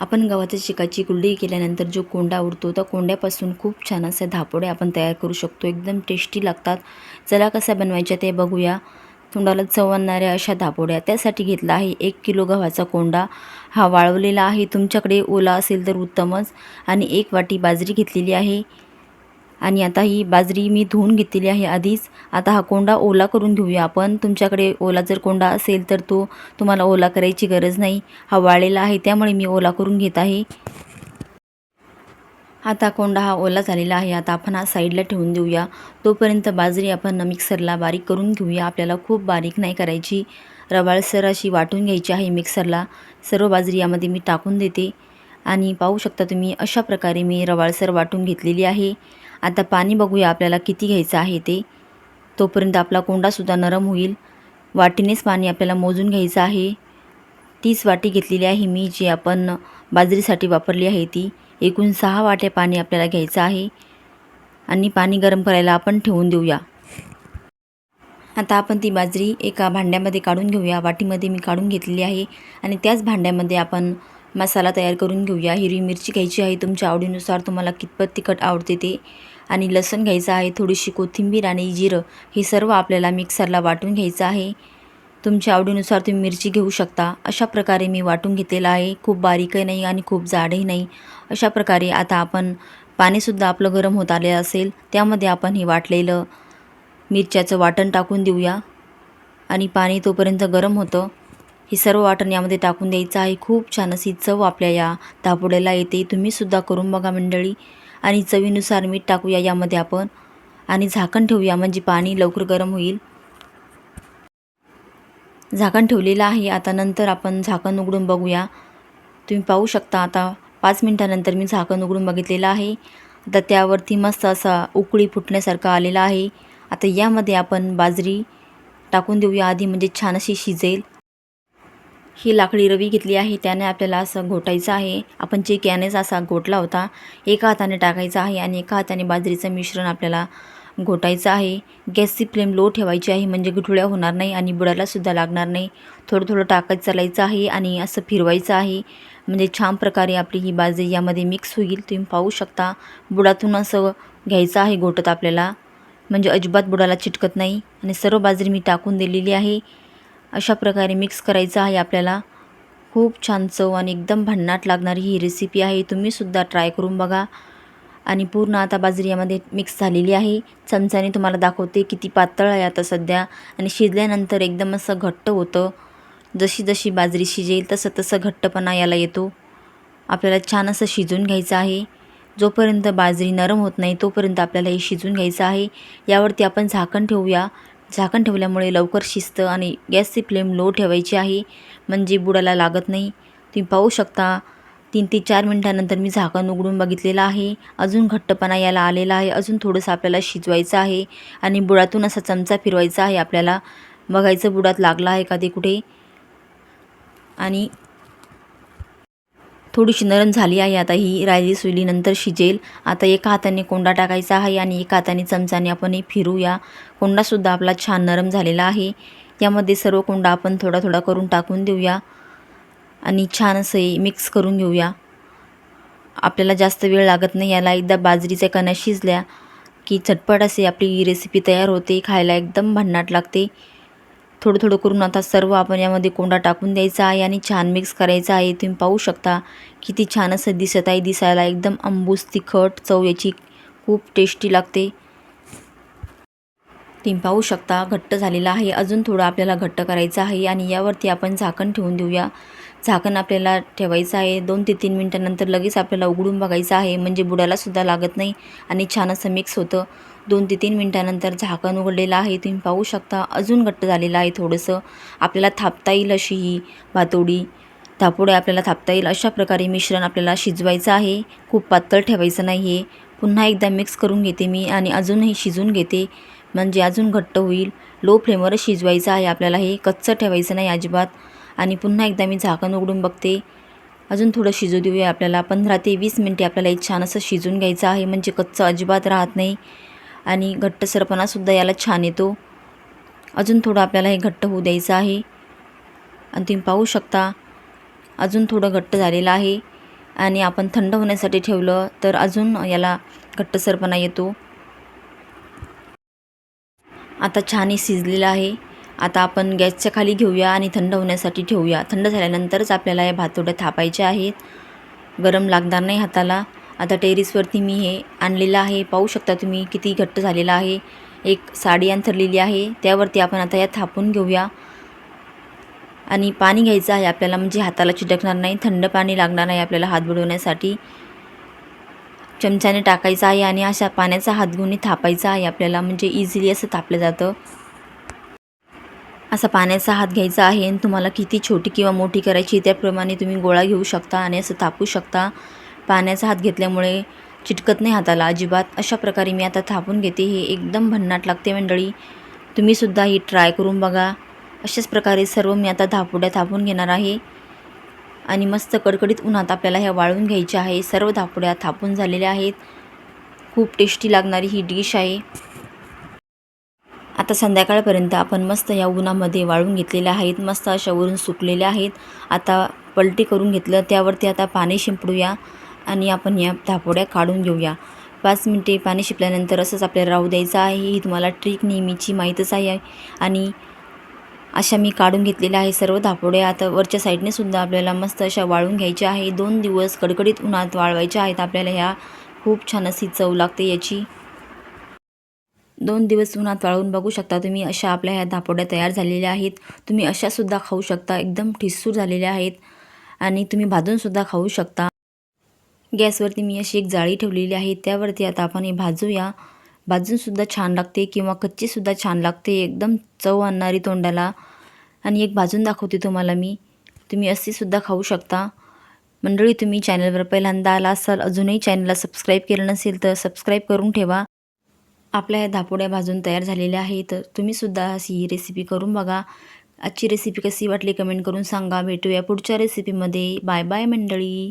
आपण गव्हाच्या शिकाची कुरडई केल्यानंतर जो कोंडा उरतो त्या कोंड्यापासून खूप छान असे धापोडे आपण तयार करू शकतो. एकदम टेस्टी लागतात. चला कसा बनवायच्या ते बघूया. तोंडाला चव आणणाऱ्या अशा धापोड्या. त्यासाठी घेतला आहे एक किलो गव्हाचा कोंडा. हा वाळवलेला आहे. तुमच्याकडे ओला असेल तर उत्तमच. आणि एक वाटी बाजरी घेतलेली आहे. आणि आता ही बाजरी मी धुवून घेतलेली आहे आधीच. आता हा कोंडा ओला करून घेऊया आपण. तुमच्याकडे ओला जर कोंडा असेल तर तो तुम्हाला ओला करायची गरज नाही. हा वाळलेला आहे त्यामुळे मी ओला करून घेत आहे. आता कोंडा हा ओला झालेला आहे. आता आपण हा साईडला ठेवून देऊया. तोपर्यंत बाजरी आपण मिक्सरला बारीक करून घेऊया. आपल्याला खूप बारीक नाही करायची. रवाळसर अशी वाटून घ्यायची आहे मिक्सरला. सर्व बाजरी यामध्ये मी टाकून देते. आणि पाहू शकता तुम्ही अशा प्रकारे मी रवाळसर वाटून घेतलेली आहे. आता पाणी बघूया आपल्याला किती घ्यायचं आहे ते. तोपर्यंत आपला कोंडासुद्धा नरम होईल. वाटीनेच पाणी आपल्याला मोजून घ्यायचं आहे. तीच वाटी घेतलेली आहे मी जी आपण बाजरीसाठी वापरली आहे ती. एकूण सहा वाट्या पाणी आपल्याला घ्यायचं आहे. आणि पाणी गरम करायला आपण ठेवून देऊया. आता आपण ती बाजरी एका भांड्यामध्ये काढून घेऊया. वाटीमध्ये मी काढून घेतलेली आहे. आणि त्याच भांड्यामध्ये आपण मसाला तयार करून घेऊया. हिरवी मिरची घ्यायची आहे. तुमच्या आवडीनुसार तुम्हाला कितपत तिखट आवडते ते आणि लसूण घ्यायचं आहे थोडीशी कोथिंबीर आणि जिरं हे सर्व आपल्याला मिक्सरला वाटून घ्यायचं आहे. तुमच्या आवडीनुसार तुम्ही मिरची घेऊ शकता. अशा प्रकारे मी वाटून घेतलेलं आहे. खूप बारीकही नाही आणि खूप जाडही नाही. अशा प्रकारे आता आपण पाणीसुद्धा आपलं गरम होत आले असेल त्यामध्ये आपण हे वाटलेलं मिरच्याचं वाटण टाकून देऊया. आणि पाणी तोपर्यंत गरम होतं. हे सर्व वाटण यामध्ये टाकून द्यायचं आहे. खूप छान अशी चव आपल्या या धापोड्याला येते. तुम्हीसुद्धा करून बघा मंडळी. आणि चवीनुसार मीठ टाकूया यामध्ये आपण. आणि झाकण ठेवूया म्हणजे पाणी लवकर गरम होईल. झाकण ठेवलेलं आहे. आता नंतर आपण झाकण उघडून बघूया. तुम्ही पाहू शकता आता पाच मिनटानंतर मी झाकण उघडून बघितलेलं आहे. आता त्यावरती मस्त असा उकळी फुटण्यासारखा आलेला आहे. आता यामध्ये आपण बाजरी टाकून देऊया आधी म्हणजे छान अशी शिजेल. ही लाकडी रवी घेतली आहे. त्याने आपल्याला असं घोटायचं आहे. आपण जे कॅनेच असा घोटला होता एका हाताने टाकायचा आहे आणि एका हाताने बाजरीचं मिश्रण आपल्याला घोटायचं आहे. गॅसची फ्लेम लो ठेवायची आहे म्हणजे गुठळ्या होणार नाही आणि बुडालासुद्धा लागणार नाही. थोडं थोडं टाकत चालायचं आहे आणि असं फिरवायचं आहे. म्हणजे छान प्रकारे आपली ही बाजरी यामध्ये मिक्स होईल. तुम्ही पाहू शकता. बुडातून असं घ्यायचं आहे घोटत आपल्याला. म्हणजे अजिबात बुडाला चिटकत नाही. आणि सर्व बाजरी मी टाकून दिलेली आहे. अशा प्रकारे मिक्स करायचं आहे आपल्याला. खूप छान चव आणि एकदम भन्नाट लागणारी ही रेसिपी आहे. तुम्हीसुद्धा ट्राय करून बघा. आणि पूर्ण आता बाजरी यामध्ये मिक्स झालेली आहे. चमच्याने तुम्हाला दाखवते किती पातळ आहे आता सध्या. आणि शिजल्यानंतर एकदम असं घट्ट होतं. जशी जशी बाजरी शिजेल तसं तसं घट्टपणा याला येतो. आपल्याला छान असं शिजून घ्यायचं आहे. जोपर्यंत बाजरी नरम होत नाही तोपर्यंत आपल्याला हे शिजून घ्यायचं आहे. यावरती आपण झाकण ठेवूया. झाकण ठेवल्यामुळे लवकर शिजतं आणि गॅसची फ्लेम लो ठेवायची आहे. म्हणजे बुडाला लागत नाही. तुम्ही पाहू शकता तीन ते चार मिनटानंतर मी झाकण उघडून बघितलेलं आहे. अजून घट्टपणा याला आलेला आहे. अजून थोडंसं आपल्याला शिजवायचं आहे आणि बुडातून असा चमचा फिरवायचा आहे आपल्याला. बघायचं बुडात लागला आहे का ते कुठे? आणि थोडीशी नरम झाली आहे. आता ही रायली सुली नंतर शिजेल. आता एका हाताने कोंडा टाकायचा आहे आणि एका हाताने चमचाने आपण हे फिरूया कोंडासुद्धा आपला छान नरम झालेला आहे. यामध्ये सर्व कोंडा आपण थोडा थोडा करून टाकून देऊया आणि छान असं मिक्स करून घेऊया. आपल्याला जास्त वेळ लागत नाही. याला एकदा बाजरीच्या कण्या शिजल्या की झटपट असे आपली ही रेसिपी तयार होते. खायला एकदम भन्नाट लागते. थोडं थोडं करून आता सर्व आपण यामध्ये कोंडा टाकून द्यायचा आहे आणि छान मिक्स करायचा आहे. तुम्ही पाहू शकता किती छान असं दिसत आहे दिसायला. एकदम अंबूस तिखट चव याची खूप टेस्टी लागते. तुम्ही पाहू शकता घट्ट झालेला आहे. अजून थोडं आपल्याला घट्ट करायचं आहे आणि यावरती आपण झाकण ठेवून देऊया. झाकण आपल्याला ठेवायचं आहे. दोन ते तीन मिनटानंतर लगेच आपल्याला उघडून बघायचं आहे. म्हणजे बुडालासुद्धा लागत नाही आणि छान असं मिक्स होतं. दोन ते तीन मिनटानंतर झाकण उघडलेलं आहे. तुम्ही पाहू शकता अजून घट्ट झालेलं आहे थोडंसं. आपल्याला थापता येईल अशी ही भातोडी थापोडे आपल्याला थापता येईल अशा प्रकारे मिश्रण आपल्याला शिजवायचं आहे. खूप पातळ ठेवायचं नाही आहे पुन्हा एकदा मिक्स करून घेते मी आणि अजूनही शिजून घेते. म्हणजे अजून घट्ट होईल. लो फ्लेमवरच शिजवायचं आहे आपल्याला हे. कच्चं ठेवायचं नाही अजिबात. आणि पुन्हा एकदा मी झाकण उघडून बघते. अजून थोडं शिजू देऊया आपल्याला. पंधरा ते वीस मिनटे आपल्याला एक छान असं शिजून घ्यायचं आहे. म्हणजे कच्चं अजिबात राहत नाही. आणि घट्टसरपणासुद्धा याला छान येतो. अजून थोडं आपल्याला हे घट्ट होऊ द्यायचं आहे. आणि तुम्ही पाहू शकता अजून थोडं घट्ट झालेलं आहे. आणि आपण थंड होण्यासाठी ठेवलं तर अजून याला घट्टसरपणा येतो. आता छान हे शिजलेलं आहे. आता आपण गॅसच्या खाली घेऊया आणि थंड होण्यासाठी ठेवूया. थंड झाल्यानंतरच आपल्याला या भातोड्या थापायच्या आहेत. गरम लागणार नाही हाताला. आता टेरिसवरती मी हे आणलेलं आहे. पाहू शकता तुम्ही किती घट्ट झालेलं आहे. एक साडी अंथरलेली आहे. त्यावरती आपण आता या थापून घेऊया. आणि पाणी घ्यायचं आहे आपल्याला म्हणजे हाताला चिटकणार नाही. थंड पाणी लागणार नाही आपल्याला हात बुडवण्यासाठी. चमच्याने टाकायचं आहे आणि अशा पाण्याचा हात घेऊन थापायचा आहे आपल्याला म्हणजे इझिली असं थापलं जातं. असा पाण्याचा हात घ्यायचा आहे आणि तुम्हाला किती छोटी किंवा मोठी करायची त्याप्रमाणे तुम्ही गोळा घेऊ शकता आणि असं थापू शकता. पाण्याचा हात घेतल्यामुळे चिटकत नाही हाताला अजिबात. अशा प्रकारे मी आता थापून घेते. हे एकदम भन्नाट लागते मंडळी. तुम्हीसुद्धा ही ट्राय करून बघा. अशाच प्रकारे सर्व मी आता धापुड्या थापून घेणार आहे. आणि मस्त कडकडीत उन्हात आपल्याला ह्या वाळून घ्यायच्या आहे. सर्व धापुड्या थापून झालेल्या आहेत. खूप टेस्टी लागणारी ही डिश आहे. आता संध्याकाळपर्यंत आपण मस्त या उन्हामध्ये वाळून घेतलेल्या आहेत. मस्त अशा वरून सुकलेल्या आहेत. आता पलटी करून घेतलं. त्यावरती आता पाणी शिंपडूया. आणि आपण या धापोड्या काढून घेऊया. पाच मिनटे पाणी शिपल्यानंतर असंच आपल्याला राहू द्यायचं आहे. ही तुम्हाला ट्रिक नेहमीची माहीतच आहे. आणि अशा मी काढून घेतलेल्या आहे सर्व धापोड्या. आता वरच्या साईडने सुद्धा आपल्याला मस्त अशा वाळून घ्यायच्या आहे. दोन दिवस कडकडीत उन्हात वाळवायच्या आहेत. आपल्याला ह्या खूप छान अशी चव लागते याची. दोन दिवस उन्हात वाळवून बघू शकता तुम्ही. अशा आपल्या ह्या धापोड्या तयार झालेल्या आहेत. तुम्ही अशासुद्धा खाऊ शकता. एकदम ठिसूर झालेल्या आहेत. आणि तुम्ही भाजूनसुद्धा खाऊ शकता. गॅसवरती मी अशी एक जाळी ठेवलेली आहे त्यावरती आता आपण हे भाजूया. भाजूनसुद्धा छान लागते किंवा कच्चीसुद्धा छान लागते एकदम चव आणणारी तोंडाला. आणि एक भाजून दाखवते तुम्हाला मी. तुम्ही अशीसुद्धा खाऊ शकता. मंडळी तुम्ही चॅनलवर पहिल्यांदा आला असाल अजूनही चॅनलला सबस्क्राईब केलं नसेल तर सबस्क्राईब करून ठेवा. आपल्या ह्या धापोड्या भाजून तयार झालेल्या आहेत. तर तुम्हीसुद्धा अशी ही रेसिपी करून बघा. आजची रेसिपी कशी वाटली कमेंट करून सांगा. भेटूया पुढच्या रेसिपीमध्ये बाय बाय मंडळी.